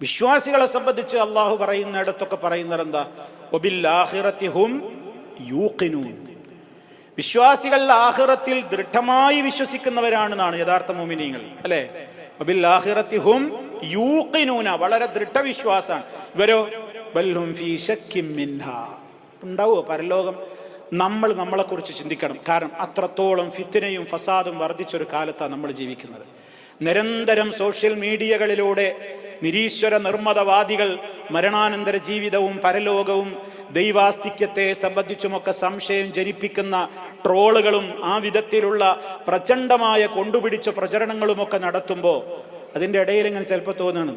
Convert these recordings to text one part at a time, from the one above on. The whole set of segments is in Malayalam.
വിശ്വാസികളെ സംബന്ധിച്ച് അള്ളാഹു പറയുന്നിടത്തൊക്കെ പറയുന്നത് എന്താ ഒബില്ലാഹിറത്തിഹും വിശ്വാസികൾ ആഹിറത്തിൽ ദൃഢമായി വിശ്വസിക്കുന്നവരാണെന്നാണ് യഥാർത്ഥ മോമിനിയങ്ങൾ അല്ലെ? ഒബില്ലാഹിറത്തിഹും യൂഖിനൂന. വളരെ ദൃഢവിശ്വാസാണ് ഇവരോ? ബൽഹും ഫീ പരലോകം? നമ്മൾ നമ്മളെക്കുറിച്ച് ചിന്തിക്കണം. കാരണം അത്രത്തോളം ഫിത്തിനയും ഫസാദും വർദ്ധിച്ചൊരു കാലത്താണ് നമ്മൾ ജീവിക്കുന്നത്. നിരന്തരം സോഷ്യൽ മീഡിയകളിലൂടെ നിരീശ്വര നിർമ്മതവാദികൾ മരണാനന്തര ജീവിതവും പരലോകവും ദൈവാസ്തിക്യത്തെ സംബന്ധിച്ചുമൊക്കെ സംശയം ജനിപ്പിക്കുന്ന ട്രോളുകളും ആ വിധത്തിലുള്ള പ്രചണ്ഡമായ കൊണ്ടുപിടിച്ച പ്രചരണങ്ങളുമൊക്കെ നടത്തുമ്പോൾ അതിന്റെ ഇടയിൽ ഇങ്ങനെ ചിലപ്പോൾ തോന്നുകയാണ്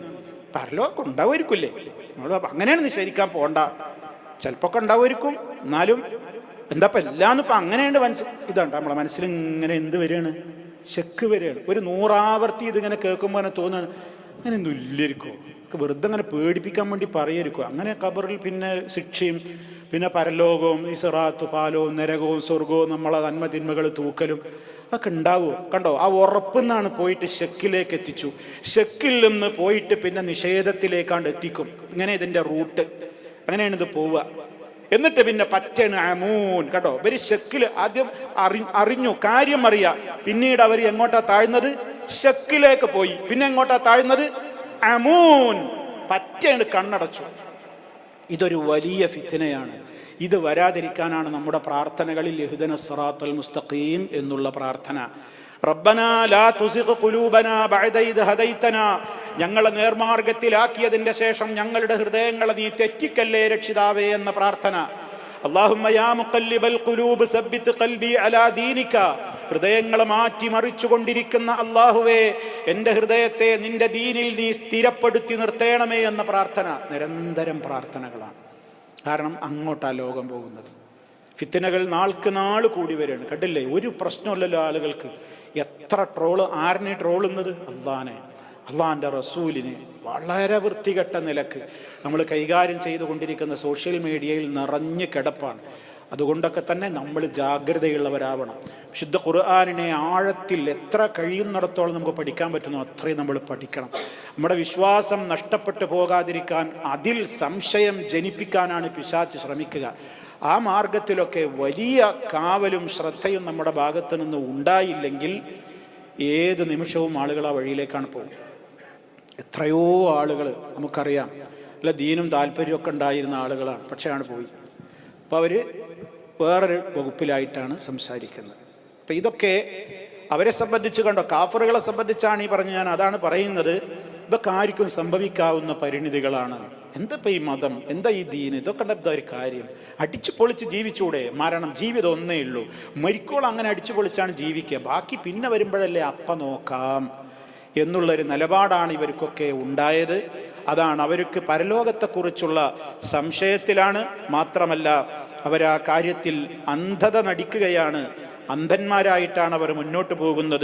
പരലോകം ഉണ്ടാവുമായിരിക്കില്ലേ? നമ്മൾ അങ്ങനെയാണ് നിഷേധിക്കാൻ പോണ്ട. ചിലപ്പോൾ ഒക്കെ ഉണ്ടാവുമായിരിക്കും എന്നാലും എന്താ എല്ലാന്നും ഇപ്പം അങ്ങനെയുണ്ട് മനസ്സ് ഇതാണ് നമ്മളെ മനസ്സിൽ ഇങ്ങനെ എന്ത് വരികയാണ്? ശക്ക് വരികയാണ്. ഒരു നൂറാവർത്തി ഇതിങ്ങനെ കേൾക്കുമ്പോൾ തന്നെ തോന്നുകയാണ് അങ്ങനെ ഒന്നും ഇല്ലായിരിക്കോ വെറുതെ അങ്ങനെ പേടിപ്പിക്കാൻ വേണ്ടി പറയായിരിക്കും അങ്ങനെ ഖബറിൽ പിന്നെ ശിക്ഷയും പിന്നെ പരലോകവും ഇസറാത്തു പാലവും നരകവും സ്വർഗവും നമ്മളെ നന്മതിന്മകൾ തൂക്കലും ഒക്കെ ഉണ്ടാവുമോ കണ്ടോ? ആ ഉറപ്പെന്നാണ് പോയിട്ട് ഷെക്കിലേക്ക് എത്തിച്ചു. ഷെക്കിൽ നിന്ന് പോയിട്ട് പിന്നെ നിഷേധത്തിലേക്കാണ്ട് എത്തിക്കും. ഇങ്ങനെ ഇതിന്റെ റൂട്ട്. അങ്ങനെയാണ് ഇത് പോവുക. എന്നിട്ട് പിന്നെ പറ്റേണ് അമൂൻ. കേട്ടോ ഇവർ ഷെക്കിൽ ആദ്യം അറി അറിഞ്ഞു കാര്യം അറിയാം പിന്നീട് അവർ എങ്ങോട്ടാ താഴ്ന്നത്? ഷെക്കിലേക്ക് പോയി. പിന്നെ എങ്ങോട്ടാ താഴ്ന്നത്? അമൂൻ. പറ്റേണ് കണ്ണടച്ചു. ഇതൊരു വലിയ ഫിത്തനയാണ് ഇത് വരാതിരിക്കാനാണ് നമ്മുടെ പ്രാർത്ഥനകളിൽ യഹുദന സറാത്തുൽ മുസ്തഖീം എന്നുള്ള പ്രാർത്ഥന. റബ്ബന ലാ തുസിഖ് ഖുലൂബന ബഅദ ഇദ് ഞങ്ങളെ നേർമാർഗത്തിലാക്കിയതിന്റെ ശേഷം ഞങ്ങളുടെ ഹൃദയങ്ങളെ നീ തെറ്റിക്കല്ലേ രക്ഷിതാവേ എന്ന പ്രാർത്ഥന. ഹൃദയങ്ങളെ മാറ്റി മറിച്ചുകൊണ്ടിരിക്കുന്ന അള്ളാഹുവേ എന്റെ ഹൃദയത്തെ നിന്റെ ദീനിൽ നീ സ്ഥിരപ്പെടുത്തി നിർത്തേണമേ എന്ന പ്രാർത്ഥന നിരന്തരം പ്രാർത്ഥനകളാണ്. കാരണം അങ്ങോട്ടാ ലോകം പോകുന്നത്. ഫിത്തനകൾ നാൾക്ക് നാൾ കൂടി വരികയാണ്. കണ്ടില്ലേ? ഒരു പ്രശ്നമില്ലല്ലോ ആളുകൾക്ക്. എത്ര ട്രോൾ ആരനെ ട്രോളുന്നത്? അള്ളാനെ. അള്ളാന്റെ റസൂലിനെ വളരെ വൃത്തികെട്ട നിലയ്ക്ക് നമ്മൾ കൈകാര്യം ചെയ്തുകൊണ്ടിരിക്കുന്ന സോഷ്യൽ മീഡിയയിൽ നിറഞ്ഞു കിടപ്പാണ്. അതുകൊണ്ടൊക്കെ തന്നെ നമ്മൾ ജാഗ്രതയുള്ളവരാവണം. വിശുദ്ധ ഖുർആാനിനെ ആഴത്തിൽ എത്ര കഴിയുന്നിടത്തോളം നമുക്ക് പഠിക്കാൻ പറ്റുന്നു അത്രയും നമ്മൾ പഠിക്കണം. നമ്മുടെ വിശ്വാസം നഷ്ടപ്പെട്ടു പോകാതിരിക്കാൻ അതിൽ സംശയം ജനിപ്പിക്കാനാണ് പിശാച്ച് ശ്രമിക്കുക. ആ മാർഗത്തിലൊക്കെ വലിയ കാവലും ശ്രദ്ധയും നമ്മുടെ ഭാഗത്തു നിന്ന് ഉണ്ടായില്ലെങ്കിൽ ഏത് നിമിഷവും ആളുകൾ ആ വഴിയിലേക്കാണ് പോകും. എത്രയോ ആളുകൾ നമുക്കറിയാം. അല്ല ദീനും താല്പര്യമൊക്കെ ഉണ്ടായിരുന്ന ആളുകളാണ്. പക്ഷേ ആണ് പോയി. അപ്പോൾ അവർ വേറൊരു വകുപ്പിലായിട്ടാണ് സംസാരിക്കുന്നത്. അപ്പം ഇതൊക്കെ അവരെ സംബന്ധിച്ച് കണ്ടോ? കാഫറുകളെ സംബന്ധിച്ചാണ് ഈ പറഞ്ഞ ഞാൻ. അതാണ് പറയുന്നത്. ഇതൊക്കെ ആർക്കും സംഭവിക്കാവുന്ന പരിണിതികളാണ്. എന്താ ഇപ്പം ഈ മതം? എന്താ ഈ ദീൻ ഇതൊക്കെ എന്താ ഒരു കാര്യം? അടിച്ചു പൊളിച്ച് ജീവിച്ചൂടെ? മരണം ജീവിതം ഒന്നേ ഉള്ളൂ. മരിക്കോൾ അങ്ങനെ അടിച്ചു പൊളിച്ചാണ് ജീവിക്കുക. ബാക്കി പിന്നെ വരുമ്പോഴല്ലേ അപ്പ നോക്കാം. എന്നുള്ളൊരു നിലപാടാണ് ഇവർക്കൊക്കെ ഉണ്ടായത്. അതാണ് അവർക്ക് പരലോകത്തെക്കുറിച്ചുള്ള സംശയത്തിലാണ്. മാത്രമല്ല അവർ ആ കാര്യത്തിൽ അന്ധത നടിക്കുകയാണ്. അന്ധന്മാരായിട്ടാണ് അവർ മുന്നോട്ട് പോകുന്നത്.